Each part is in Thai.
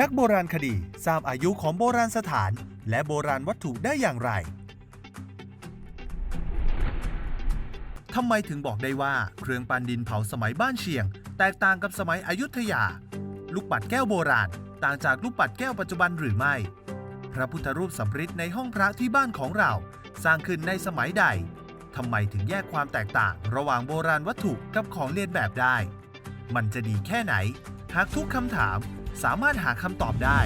นักโบราณคดีทราบอายุของโบราณสถาน และโบราณวัตถุได้อย่างไร ทำไมถึงบอกได้ว่าเครื่องปั้นดินเผาสมัยบ้านเชียง แตกต่างกับสมัยอยุธยา ลูกปัดแก้วโบราณ ต่างจากลูกปัดแก้วปัจจุบันหรือไม่ พระพุทธรูปสำริดในห้องพระที่บ้านของเรา สร้างขึ้นในสมัยใดทำไมถึงแยกความแตกต่าง ระหว่างโบราณวัตถุกับของเลียนแบบได้ มันจะดีแค่ไหน หากทุกคำถาม สามารถหาคำตอบได้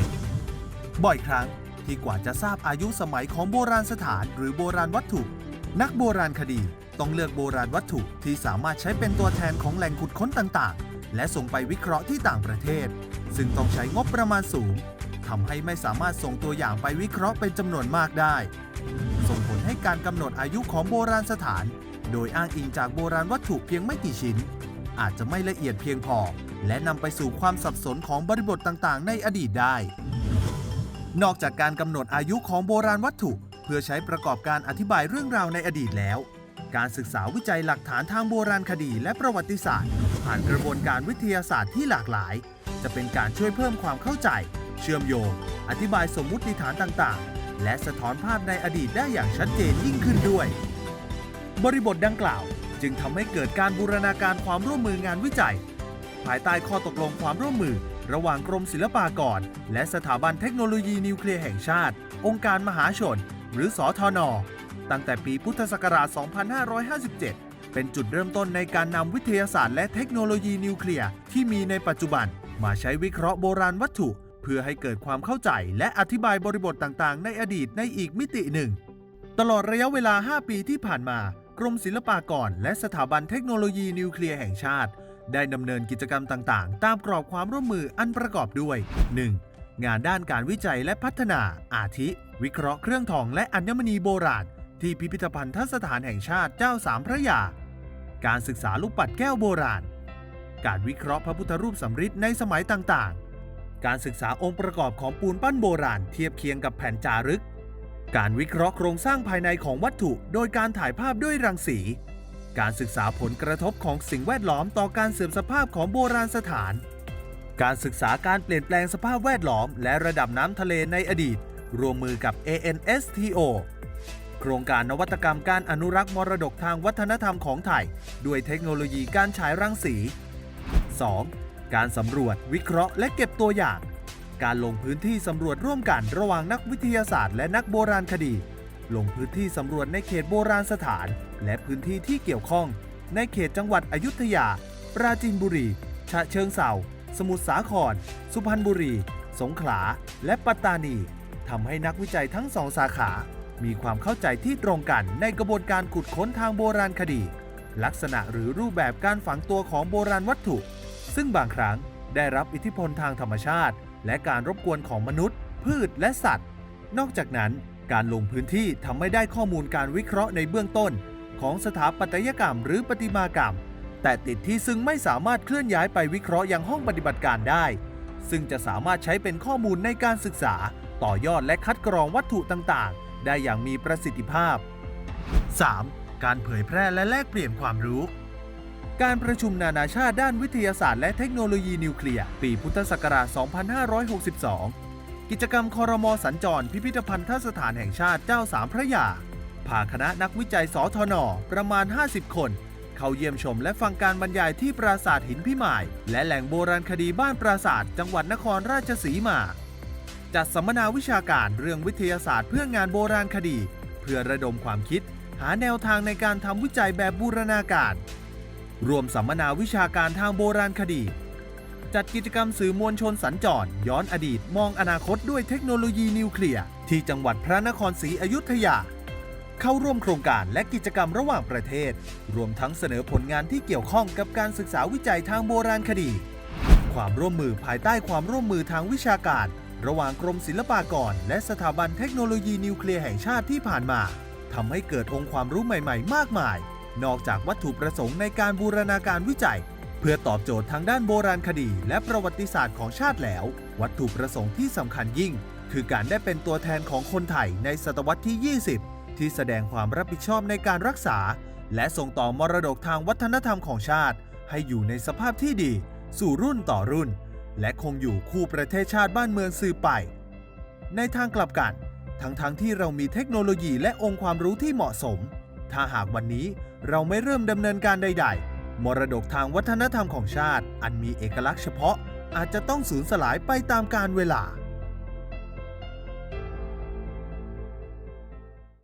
บ่อยครั้งที่กว่าจะทราบอายุสมัยของโบราณสถานหรือโบราณวัตถุ นักโบราณคดีต้องเลือกโบราณวัตถุที่สามารถใช้เป็นตัวแทนของแหล่งขุดค้นต่างๆ และส่งไปวิเคราะห์ที่ต่างประเทศ ซึ่งต้องใช้งบประมาณสูงทำให้ไม่สามารถส่งตัวอย่างไปวิเคราะห์เป็นจำนวนมากได้ ส่งผลให้การกำหนดอายุของโบราณสถาน โดยอ้างอิงจากโบราณวัตถุเพียงไม่กี่ชิ้น อาจจะไม่ละเอียดเพียงพอ และนำไปสู่ความสับสนของบริบทต่างๆ ในอดีตได้ นอกจากการกำหนดอายุของโบราณวัตถุ เพื่อใช้ประกอบการอธิบายเรื่องราวในอดีตแล้ว การศึกษาวิจัยหลักฐานทางโบราณคดีและประวัติศาสตร์ ผ่านกระบวนการวิทยาศาสตร์ที่หลากหลาย จะเป็นการช่วยเพิ่มความเข้าใจ เชื่อมโยง อธิบายสมมุติฐานต่างๆ และสะท้อนภาพในอดีตได้อย่างชัดเจนยิ่งขึ้นด้วย บริบทดังกล่าว จึงทำให้เกิดการบูรณาการความร่วมมืองานวิจัย ภายใต้ข้อตกลงความร่วมมือ ระหว่างกรมศิลปากร และสถาบันเทคโนโลยีนิวเคลียร์แห่งชาติ องค์การมหาชน หรือสอทนตั้งแต่ปีพุทธศักราช 2557 เป็นจุดเริ่มต้นในการนำวิทยาศาสตร์และเทคโนโลยีนิวเคลียร์ที่มีในปัจจุบัน มาใช้วิเคราะห์โบราณวัตถุ เพื่อให้เกิดความเข้าใจ และอธิบายบริบทต่างๆ ในอดีตในอีกมิติหนึ่ง ตลอดระยะเวลา 5 ปีที่ผ่านมา กรมศิลปากร และสถาบันเทคโนโลยีนิวเคลียร์แห่งชาติ ได้ดำเนินกิจกรรมต่างๆ ตามกรอบความร่วมมืออันประกอบด้วย 1. งานด้านการวิจัยและพัฒนา อาทิ วิเคราะห์เครื่องทองและอัญมณีโบราณ ที่พิพิธภัณฑสถานแห่งชาติเจ้าสามพระยา การศึกษาลูกปัดแก้วโบราณ การวิเคราะห์พระพุทธรูปสำริดในสมัยต่างๆ การศึกษาองค์ประกอบของปูนปั้นโบราณ เทียบเคียงกับแผ่นจารึก การวิเคราะห์โครงสร้างภายในของวัตถุโดยการถ่ายภาพด้วยรังสี การศึกษาผลกระทบของสิ่งแวดล้อมต่อการเสื่อมสภาพของโบราณสถาน การศึกษาการเปลี่ยนแปลงสภาพแวดล้อม และระดับน้ำทะเลในอดีต รวมมือกับ ANSTO โครงการนวัตกรรมการอนุรักษ์มรดกทางวัฒนธรรมของไทย ด้วยเทคโนโลยีการฉายรังสี 2. การสำรวจ วิเคราะห์และเก็บตัวอย่าง การลงพื้นที่สำรวจร่วมกันระหว่างนักวิทยาศาสตร์ และนักโบราณคดี ลงพื้นที่สำรวจในเขตโบราณสถาน และพื้นที่ที่เกี่ยวข้อง ในเขตจังหวัดอยุธยา ปราจีนบุรี ฉะเชิงเทราสมุทรสาคร สุพรรณบุรี สงขลา และปัตตานีทำให้นักวิจัยทั้งสองสาขา มีความเข้าใจที่ตรงกันในกระบวนการขุดค้นทางโบราณคดี ลักษณะหรือรูปแบบการฝังตัวของโบราณวัตถุ ซึ่งบางครั้งได้รับอิทธิพลทางธรรมชาติ และการรบกวนของมนุษย์ พืชและสัตว์ นอกจากนั้นการลงพื้นที่ทำให้ได้ข้อมูลการวิเคราะห์ในเบื้องต้น ของสถาปัตยกรรมหรือประติมากรรม แต่ติดที่ซึ่งไม่สามารถเคลื่อนย้ายไปวิเคราะห์ยังห้องปฏิบัติการได้ ซึ่งจะสามารถใช้เป็นข้อมูลในการศึกษา ต่อยอดและคัดกรองวัตถุต่างๆ ได้อย่างมีประสิทธิภาพ 3. การเผยแพร่และแลกเปลี่ยนความรู้ การประชุมนานาชาติด้านวิทยาศาสตร์และเทคโนโลยีนิวเคลียร์ ปีพุทธศักราช 2562 กิจกรรมคอรมอสัญจร พิพิธภัณฑสถานแห่งชาติเจ้าสามพระยาพาคณะนักวิจัยสทน ประมาณ 50 คน เข้าเยี่ยมชมและฟังการบรรยายที่ปราสาทหินพิมาย และแหล่งโบราณคดีบ้านปราสาทจังหวัดนครราชสีมา จัดสัมมนาวิชาการเรื่องวิทยาศาสตร์เพื่องานโบราณคดี เพื่อระดมความคิด หาแนวทางในการทำวิจัยแบบบูรณาการ รวมสัมมนาวิชาการทางโบราณคดี จัดกิจกรรมสื่อมวลชนสัญจร ย้อนอดีตมองอนาคตด้วยเทคโนโลยีนิวเคลียร์ ที่จังหวัดพระนครศรีอยุธยา เข้าร่วมโครงการและกิจกรรมระหว่างประเทศ รวมทั้งเสนอผลงานที่เกี่ยวข้องกับการศึกษาวิจัยทางโบราณคดี ความร่วมมือภายใต้ความร่วมมือทางวิชาการ ระหว่างกรมศิลปากร และสถาบันเทคโนโลยีนิวเคลียร์แห่งชาติที่ผ่านมาทำให้เกิดองค์ความรู้ใหม่ ๆ มากมาย นอกจากวัตถุประสงค์ในการบูรณาการวิจัย เพื่อตอบโจทย์ทางด้านโบราณคดี และประวัติศาสตร์ของชาติแล้ว วัตถุประสงค์ที่สำคัญยิ่ง คือการได้เป็นตัวแทนของคนไทยในศตวรรษที่ 20 ที่แสดงความรับผิดชอบในการรักษา และส่งต่อมรดกทางวัฒนธรรมของชาติ ให้อยู่ในสภาพที่ดี สู่รุ่นต่อรุ่น และคงอยู่คู่ประเทศชาติบ้านเมืองสืบไป ในทางกลับกันทั้งๆทที่เรามีเทคโนโลยีและองค์ความรู้ที่เหมาะสม ถ้าหากวันนี้เราไม่เริ่มดำเนินการใด ๆ มรดกทางวัฒนธรรมของชาติ อันมีเอกลักษณ์เฉพาะอาจจะต้องสูญสลายไปตามกาลเวลา